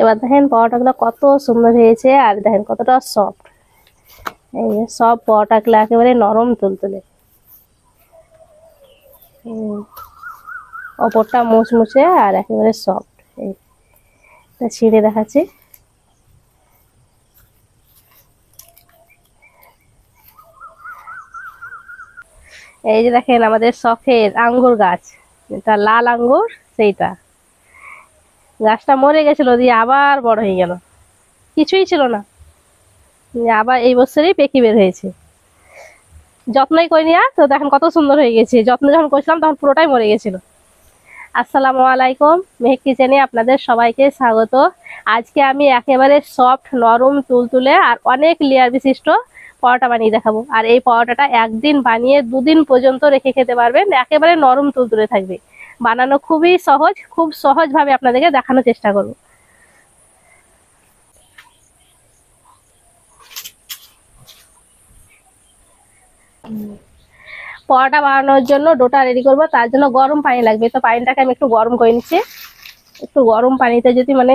এবার দেখেন পরোটাগুলো কত সুন্দর হয়েছে, আর দেখেন কতটা সফট এই যে সব পরোটাগুলো একেবারে নরম তুলতুলে। ওপরটা মুচমুচে আর একেবারে সফট এই ছিঁড়ে দেখাচ্ছি। এই যে দেখেন আমাদের শখের আঙ্গুর গাছ যেটা লাল আঙ্গুর, সেইটা। গাছটা মরে গেছিল দিয়ে আবার বড় হয়ে গেল। কিছুই ছিল না। আবার এই বছরই পেকি বের হয়েছে। যত্নই করিনি আর, তো দেখেন কত সুন্দর হয়ে গেছে। যত্ন যখন করছিলাম তখন পুরোটাই মরে গেছিল। আসসালামু আলাইকুম, মেহেক কিচেনে আপনাদের সবাইকে স্বাগত। আজকে আমি একেবারে সফট, নরম, তুলতুলে আর অনেক লেয়ার বিশিষ্ট পরোটা বানিয়ে দেখাবো। আর এই পরোটাটা একদিন বানিয়ে দুদিন পর্যন্ত রেখে খেতে পারবেন। একেবারে নরম তুলতুলে থাকবে। বানানো খুবই সহজ, খুব সহজভাবে আপনাদেরকে দেখানোর চেষ্টা করব। পরোটা বানানোর জন্য ডোটা রেডি করব, তার জন্য গরম পানি লাগবে। তো পানিটাকে আমি একটু গরম করে নিচ্ছি। একটু গরম পানিতে যদি মানে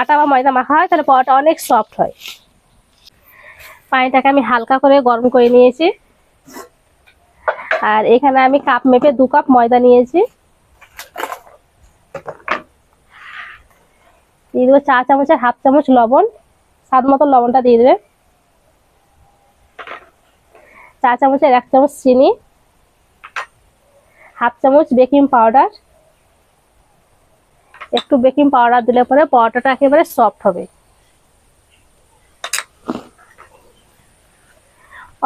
আটা বা ময়দা মাখা হয়, তাহলে পরোটা অনেক সফট হয়। পানিটাকে আমি হালকা করে গরম করে নিয়েছি। আর এখানে আমি কাপ মেপে দু কাপ ময়দা নিয়েছি। দিয়ে দেবো চা চামচের হাফ চামচ লবণ, স্বাদ মতো লবণটা দিয়ে দেবে। চা চামচের এক চামচ চিনি, হাফ চামচ বেকিং পাউডার। একটু বেকিং পাউডার দিলে পরে পরোটাটা একেবারে সফট হবে।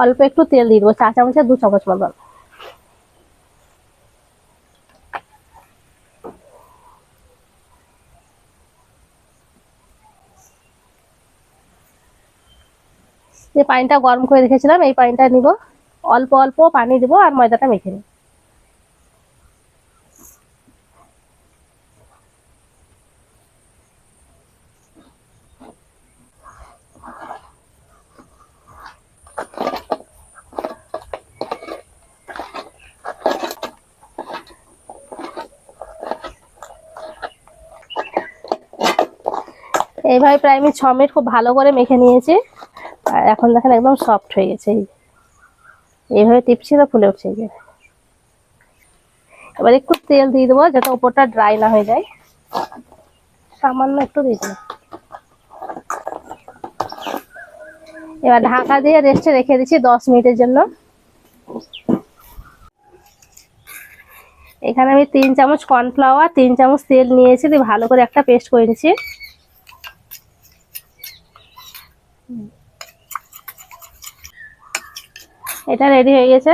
অল্প একটু তেল দিয়ে দেবো, চা চামচের দু চামচ মতন। যে পানিটা গরম করে রেখেছিলাম, এই পানিটা নিব। অল্প অল্প পানি দিব আর ময়দাটা মেখে নিব। এইভাবে প্রায় আমি ছ মিনিট খুব ভালো করে মেখে নিয়েছি। আর এখন দেখেন একদম সফট হয়ে গেছে এইভাবে টিপছি তো ফুলে উঠছে গিয়ে এবার একটু তেল দিয়ে দেবো, যাতে ওপরটা ড্রাই না হয়ে যায়। সামান্য একটু দিয়ে দেবো। এবার ঢাকা দিয়ে রেস্টে রেখে দিচ্ছি দশ মিনিটের জন্য। এখানে আমি তিন চামচ কর্নফ্লাওয়ার তিন চামচ তেল নিয়েছি, দিয়ে ভালো করে একটা পেস্ট করে নিচ্ছি। এটা রেডি হয়ে গেছে।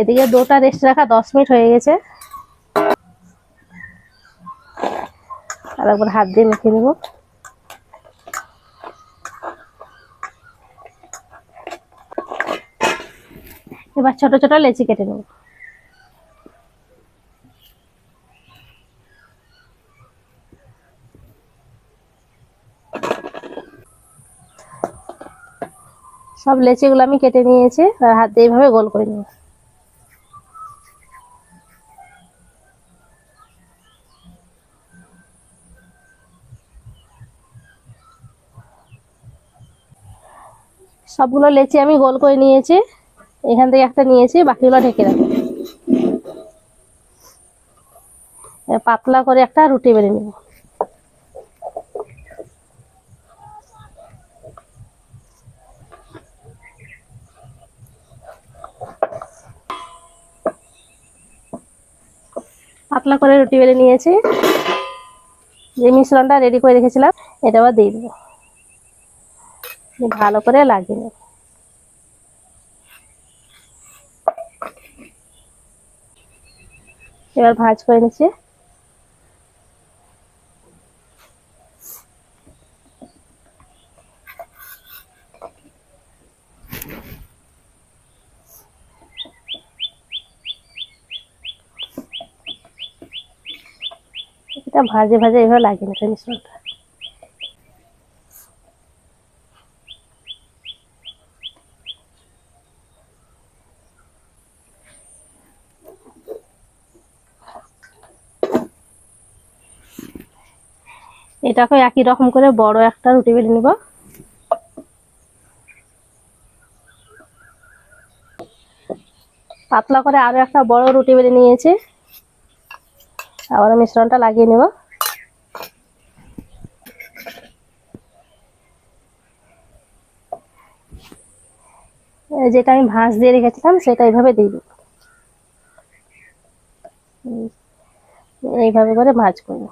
এদিকে দুটা রেস্ট রাখা দশ মিনিট হয়ে গেছে। আর একবার হাত দিয়ে মেখে নেব। এবার ছোট ছোট লেচি কেটে নেব। সব লেচিগুলো আমি কেটে নিয়েছি, আর হাত এইভাবে গোল করে নিব সবগুলো লেচি আমি গোল করে নিয়েছি, এখান থেকে একটা নিয়েছি, বাকিগুলো ঢেকে এবার পাতলা করে একটা রুটি বেড়ে নেব। পাতলা করে রুটি বেলে নিয়েছি। যে মিশ্রণটা রেডি করে রেখেছিলাম, এটা আবার দিয়ে দেবো। ভালো করে লাগিয়ে নেব। এবার ভাজ করে নিচ্ছি। ভাজে ভাজে এভাবে লাগে না, জানিস এটাকে একই রকম করে বড় একটা রুটি বেলে নিব। পাতলা করে আরও একটা বড় রুটি বেলে নিয়েছে। আবার মিশ্রণটা লাগিয়ে নেব। যেটা আমি ভাঁজ দিয়ে রেখেছিলাম, সেটা এইভাবে দিয়ে এইভাবে করে ভাঁজ করব।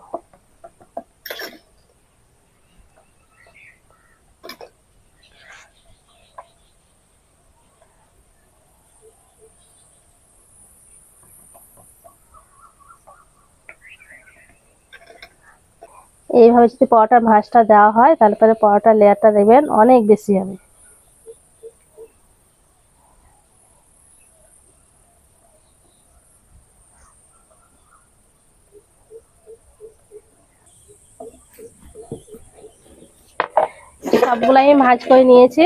এইভাবে যদি পরোটার ভাঁজটা দেওয়া হয় তারপরে পরোটার লেয়ারটা দেবেন অনেক বেশি হবে। সবগুলো আমি ভাঁজ করে নিয়েছি।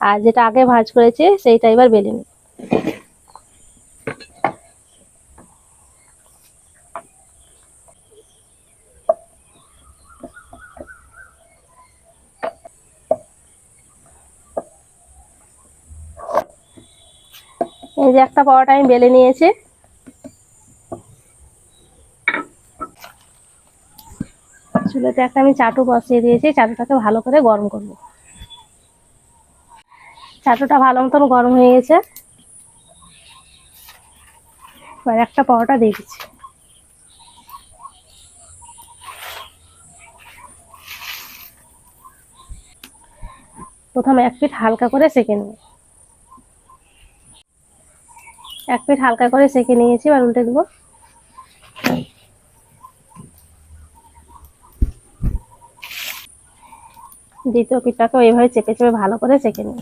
আর যেটা আগে ভাঁজ করেছি, সেইটা এবার বেলে নিই। এই যে একটা পরোটা আমি বেলে নিয়েছি। চুলোতে একটা আমি চাটু বসিয়ে দিয়েছি, চাটুটাকে ভালো করে গরম করব। চাটুটা ভালো মতন গরম হয়ে গেছে। এবার একটা পরোটা দিয়ে দিচ্ছি। প্রথমে এক পিঠ হালকা করে সেঁকে নেব। এক পিঠ হালকা করে সেঁকে নিয়েছি, এবার উল্টে দেবো। দ্বিতীয় পিঠটাকে এইভাবে চেপে চেপে ভালো করে সেঁকে নিই।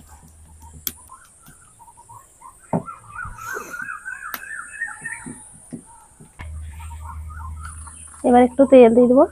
এবার একটু তেল দিয়ে দেবো।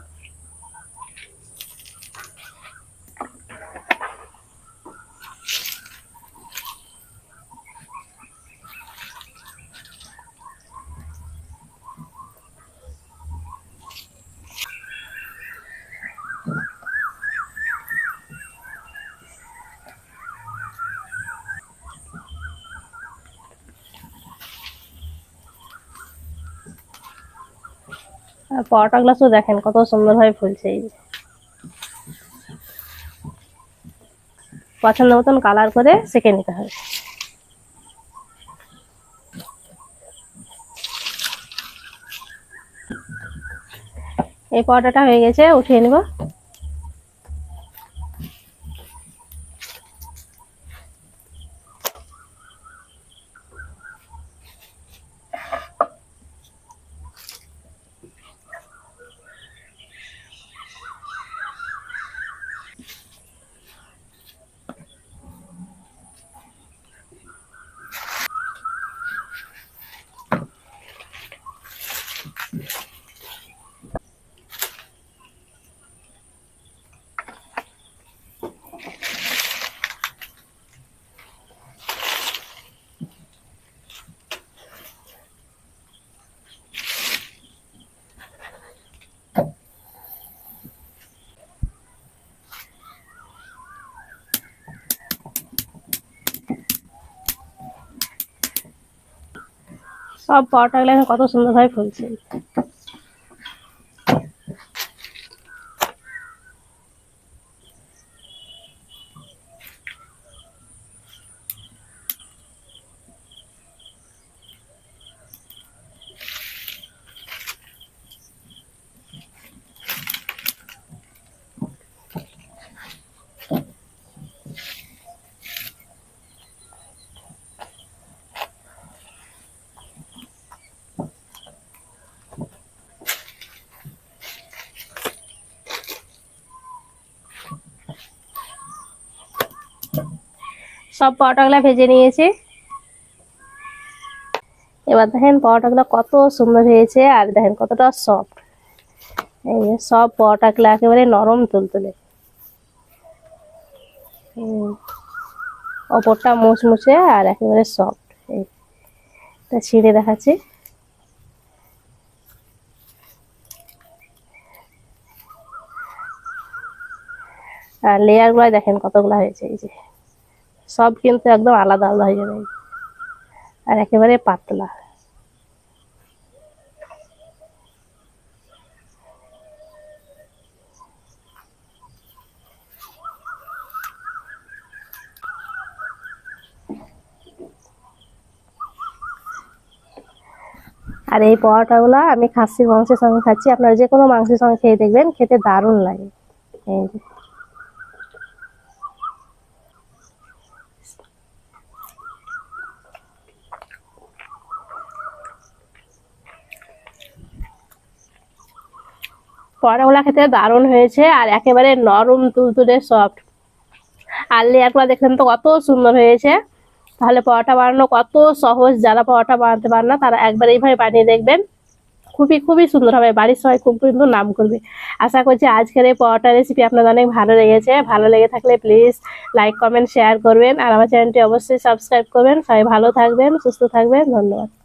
পরোটা গ্লাসও দেখেন, কত সুন্দর ভাবে ফুলছে এই। পছন্দ মতন কালার করে সেঁকে নিতে হবে এই পরোটাটা হয়ে গেছে, উঠিয়ে নিব সব পরোটা গুলো কত সুন্দর ভাবে ফুলছে। সব পটাগুলা ভেজে নিয়েছি। এবার দেখেন পরোটাগুলো কত সুন্দর হয়েছে আর দেখেন কতটা সফট এই যে সব পরোটাগুলো একেবারে নরম তুলতুলে। ওপরটা মুচমুচে আর একেবারে সফট এই তা ছিঁড়ে দেখাচ্ছি। আর লেয়ারগুলো দেখেন কতগুলো হয়েছে, এই যে। সব কিন্তু একদম আলাদা আলাদা হয়ে যাবে। আর একেবারে পাতলা। আর এই পরোটাগুলো আমি খাসির মাংসের সঙ্গে খাচ্ছি। আপনারা যে কোনো মাংসের সঙ্গে খেয়ে দেখবেন, খেতে দারুণ লাগে। এই পরোটাগুলো খেতে দারুণ হয়েছে আর একেবারে নরম তুলতুলে সফট আর লেয়ারগুলো দেখলেন তো কত সুন্দর হয়েছে। তাহলে পরোটা বানানো কত সহজ, যারা পরোটা বানাতে পারে না, তারা একবার এইভাবে বানিয়ে দেখবেন। খুবই খুবই সুন্দর হবে, বাড়ির সবাই খুব কিন্তু নাম করবে। আশা করছি আজকের এই পরোটা রেসিপি আপনাদের অনেক ভালো লেগেছে। ভালো লেগে থাকলে প্লিজ লাইক কমেন্ট শেয়ার করবেন। আর আমার চ্যানেলটি অবশ্যই সাবস্ক্রাইব করবেন। সবাই ভালো থাকবেন, সুস্থ থাকবেন। ধন্যবাদ।